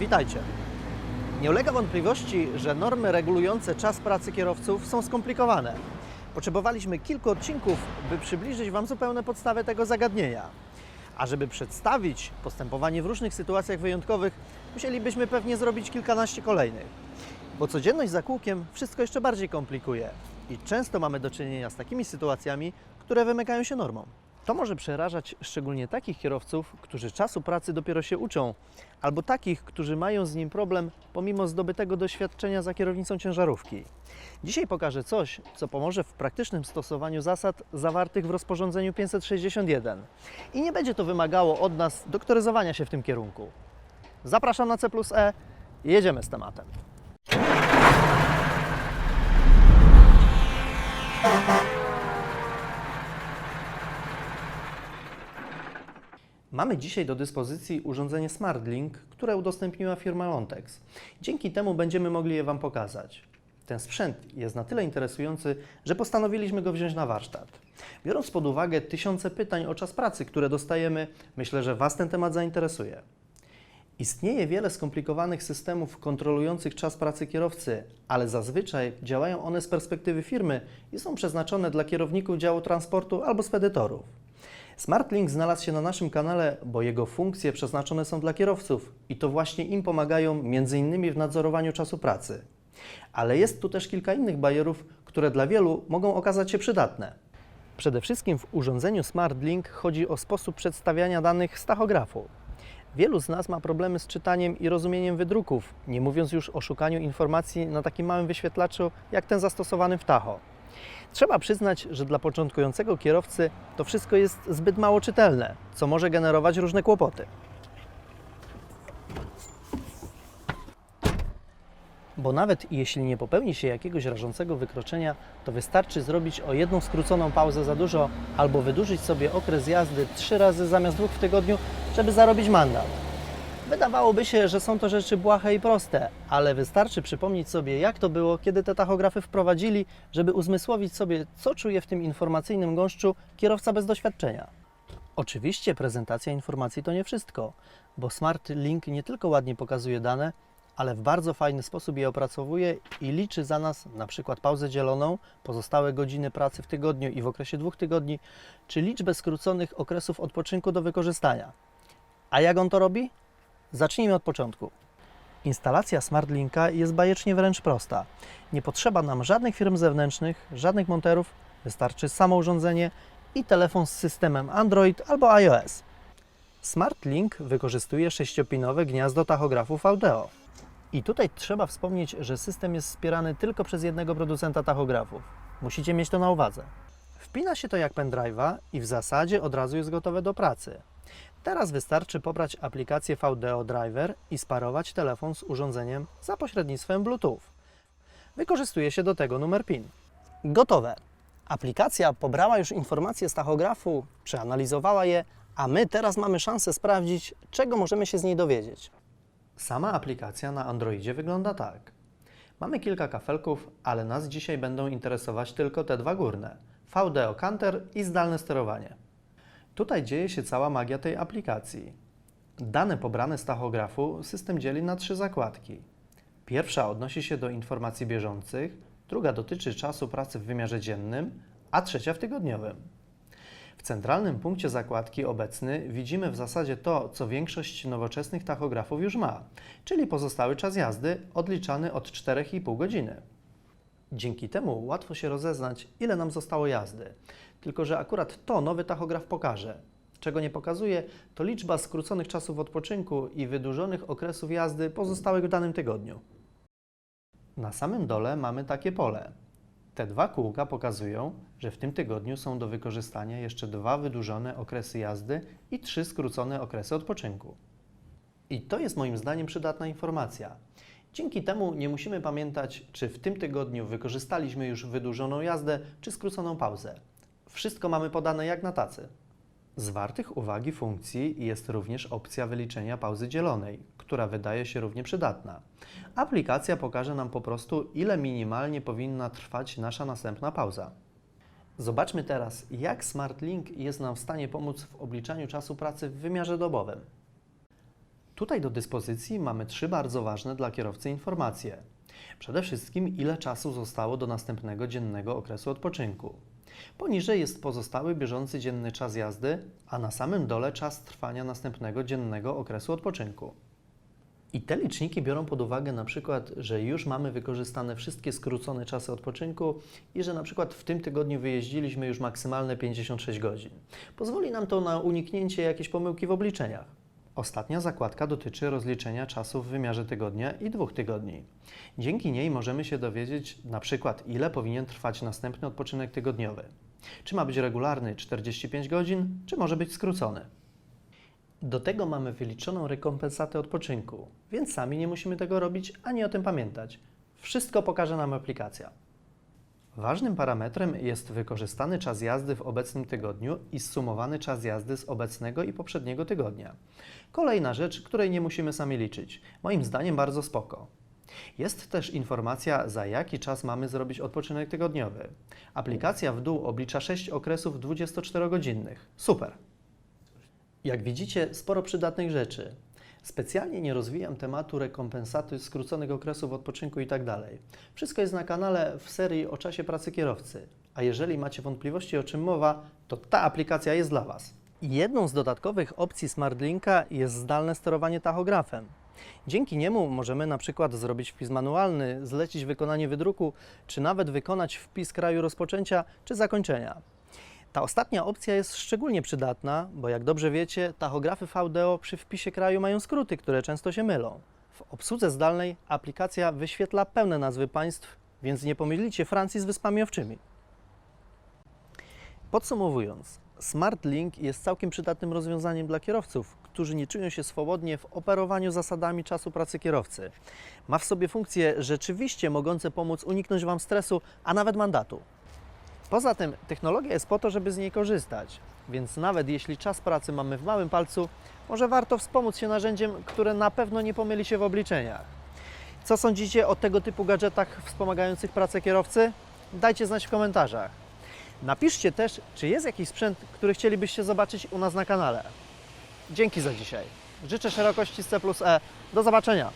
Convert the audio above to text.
Witajcie. Nie ulega wątpliwości, że normy regulujące czas pracy kierowców są skomplikowane. Potrzebowaliśmy kilku odcinków, by przybliżyć Wam zupełne podstawy tego zagadnienia. A żeby przedstawić postępowanie w różnych sytuacjach wyjątkowych, musielibyśmy pewnie zrobić kilkanaście kolejnych. Bo codzienność za kółkiem wszystko jeszcze bardziej komplikuje i często mamy do czynienia z takimi sytuacjami, które wymykają się normom. To może przerażać szczególnie takich kierowców, którzy czasu pracy dopiero się uczą, albo takich, którzy mają z nim problem pomimo zdobytego doświadczenia za kierownicą ciężarówki. Dzisiaj pokażę coś, co pomoże w praktycznym stosowaniu zasad zawartych w rozporządzeniu 561. I nie będzie to wymagało od nas doktoryzowania się w tym kierunku. Zapraszam na C plus E i jedziemy z tematem. Mamy dzisiaj do dyspozycji urządzenie SmartLink, które udostępniła firma Lontex. Dzięki temu będziemy mogli je Wam pokazać. Ten sprzęt jest na tyle interesujący, że postanowiliśmy go wziąć na warsztat. Biorąc pod uwagę tysiące pytań o czas pracy, które dostajemy, myślę, że Was ten temat zainteresuje. Istnieje wiele skomplikowanych systemów kontrolujących czas pracy kierowcy, ale zazwyczaj działają one z perspektywy firmy i są przeznaczone dla kierowników działu transportu albo spedytorów. SmartLink znalazł się na naszym kanale, bo jego funkcje przeznaczone są dla kierowców i to właśnie im pomagają m.in. w nadzorowaniu czasu pracy. Ale jest tu też kilka innych bajerów, które dla wielu mogą okazać się przydatne. Przede wszystkim w urządzeniu SmartLink chodzi o sposób przedstawiania danych z tachografu. Wielu z nas ma problemy z czytaniem i rozumieniem wydruków, nie mówiąc już o szukaniu informacji na takim małym wyświetlaczu jak ten zastosowany w Tacho. Trzeba przyznać, że dla początkującego kierowcy to wszystko jest zbyt mało czytelne, co może generować różne kłopoty. Bo nawet jeśli nie popełni się jakiegoś rażącego wykroczenia, to wystarczy zrobić o jedną skróconą pauzę za dużo albo wydłużyć sobie okres jazdy trzy razy zamiast dwóch w tygodniu, żeby zarobić mandat. Wydawałoby się, że są to rzeczy błahe i proste, ale wystarczy przypomnieć sobie, jak to było, kiedy te tachografy wprowadzili, żeby uzmysłowić sobie, co czuje w tym informacyjnym gąszczu kierowca bez doświadczenia. Oczywiście prezentacja informacji to nie wszystko, bo Smart Link nie tylko ładnie pokazuje dane, ale w bardzo fajny sposób je opracowuje i liczy za nas na przykład pauzę dzieloną, pozostałe godziny pracy w tygodniu i w okresie dwóch tygodni, czy liczbę skróconych okresów odpoczynku do wykorzystania. A jak on to robi? Zacznijmy od początku. Instalacja SmartLinka jest bajecznie wręcz prosta. Nie potrzeba nam żadnych firm zewnętrznych, żadnych monterów, wystarczy samo urządzenie i telefon z systemem Android albo iOS. SmartLink wykorzystuje sześciopinowe gniazdo tachografów audio. I tutaj trzeba wspomnieć, że system jest wspierany tylko przez jednego producenta tachografów. Musicie mieć to na uwadze. Wpina się to jak pendrive'a i w zasadzie od razu jest gotowe do pracy. Teraz wystarczy pobrać aplikację VDO Driver i sparować telefon z urządzeniem za pośrednictwem Bluetooth. Wykorzystuje się do tego numer PIN. Gotowe. Aplikacja pobrała już informacje z tachografu, przeanalizowała je, a my teraz mamy szansę sprawdzić, czego możemy się z niej dowiedzieć. Sama aplikacja na Androidzie wygląda tak. Mamy kilka kafelków, ale nas dzisiaj będą interesować tylko te dwa górne: VDO Canter i zdalne sterowanie. Tutaj dzieje się cała magia tej aplikacji. Dane pobrane z tachografu system dzieli na trzy zakładki. Pierwsza odnosi się do informacji bieżących, druga dotyczy czasu pracy w wymiarze dziennym, a trzecia w tygodniowym. W centralnym punkcie zakładki obecny widzimy w zasadzie to, co większość nowoczesnych tachografów już ma, czyli pozostały czas jazdy odliczany od 4,5 godziny. Dzięki temu łatwo się rozeznać, ile nam zostało jazdy. Tylko, że akurat to nowy tachograf pokaże. Czego nie pokazuje, to liczba skróconych czasów odpoczynku i wydłużonych okresów jazdy pozostałych w danym tygodniu. Na samym dole mamy takie pole. Te dwa kółka pokazują, że w tym tygodniu są do wykorzystania jeszcze dwa wydłużone okresy jazdy i trzy skrócone okresy odpoczynku. I to jest moim zdaniem przydatna informacja. Dzięki temu nie musimy pamiętać, czy w tym tygodniu wykorzystaliśmy już wydłużoną jazdę, czy skróconą pauzę. Wszystko mamy podane jak na tacy. Z wartych uwagi funkcji jest również opcja wyliczenia pauzy dzielonej, która wydaje się równie przydatna. Aplikacja pokaże nam po prostu, ile minimalnie powinna trwać nasza następna pauza. Zobaczmy teraz, jak SmartLink jest nam w stanie pomóc w obliczaniu czasu pracy w wymiarze dobowym. Tutaj do dyspozycji mamy trzy bardzo ważne dla kierowcy informacje. Przede wszystkim, ile czasu zostało do następnego dziennego okresu odpoczynku. Poniżej jest pozostały bieżący dzienny czas jazdy, a na samym dole czas trwania następnego dziennego okresu odpoczynku. I te liczniki biorą pod uwagę na przykład, że już mamy wykorzystane wszystkie skrócone czasy odpoczynku i że na przykład w tym tygodniu wyjeździliśmy już maksymalne 56 godzin. Pozwoli nam to na uniknięcie jakiejś pomyłki w obliczeniach. Ostatnia zakładka dotyczy rozliczenia czasu w wymiarze tygodnia i dwóch tygodni. Dzięki niej możemy się dowiedzieć na przykład, ile powinien trwać następny odpoczynek tygodniowy. Czy ma być regularny 45 godzin, czy może być skrócony. Do tego mamy wyliczoną rekompensatę odpoczynku, więc sami nie musimy tego robić ani o tym pamiętać. Wszystko pokaże nam aplikacja. Ważnym parametrem jest wykorzystany czas jazdy w obecnym tygodniu i zsumowany czas jazdy z obecnego i poprzedniego tygodnia. Kolejna rzecz, której nie musimy sami liczyć. Moim zdaniem bardzo spoko. Jest też informacja, za jaki czas mamy zrobić odpoczynek tygodniowy. Aplikacja w dół oblicza 6 okresów 24-godzinnych. Super! Jak widzicie, sporo przydatnych rzeczy. Specjalnie nie rozwijam tematu rekompensaty skróconych okresów odpoczynku i tak. Wszystko jest na kanale w serii o czasie pracy kierowcy. A jeżeli macie wątpliwości o czym mowa, to ta aplikacja jest dla Was. Jedną z dodatkowych opcji SmartLinka jest zdalne sterowanie tachografem. Dzięki niemu możemy na przykład zrobić wpis manualny, zlecić wykonanie wydruku, czy nawet wykonać wpis kraju rozpoczęcia czy zakończenia. Ta ostatnia opcja jest szczególnie przydatna, bo jak dobrze wiecie, tachografy VDO przy wpisie kraju mają skróty, które często się mylą. W obsłudze zdalnej aplikacja wyświetla pełne nazwy państw, więc nie pomylicie Francji z Wyspami Owczymi. Podsumowując, SmartLink jest całkiem przydatnym rozwiązaniem dla kierowców, którzy nie czują się swobodnie w operowaniu zasadami czasu pracy kierowcy. Ma w sobie funkcje rzeczywiście mogące pomóc uniknąć Wam stresu, a nawet mandatu. Poza tym technologia jest po to, żeby z niej korzystać, więc nawet jeśli czas pracy mamy w małym palcu, może warto wspomóc się narzędziem, które na pewno nie pomyli się w obliczeniach. Co sądzicie o tego typu gadżetach wspomagających pracę kierowcy? Dajcie znać w komentarzach. Napiszcie też, czy jest jakiś sprzęt, który chcielibyście zobaczyć u nas na kanale. Dzięki za dzisiaj. Życzę szerokości C plus E. Do zobaczenia.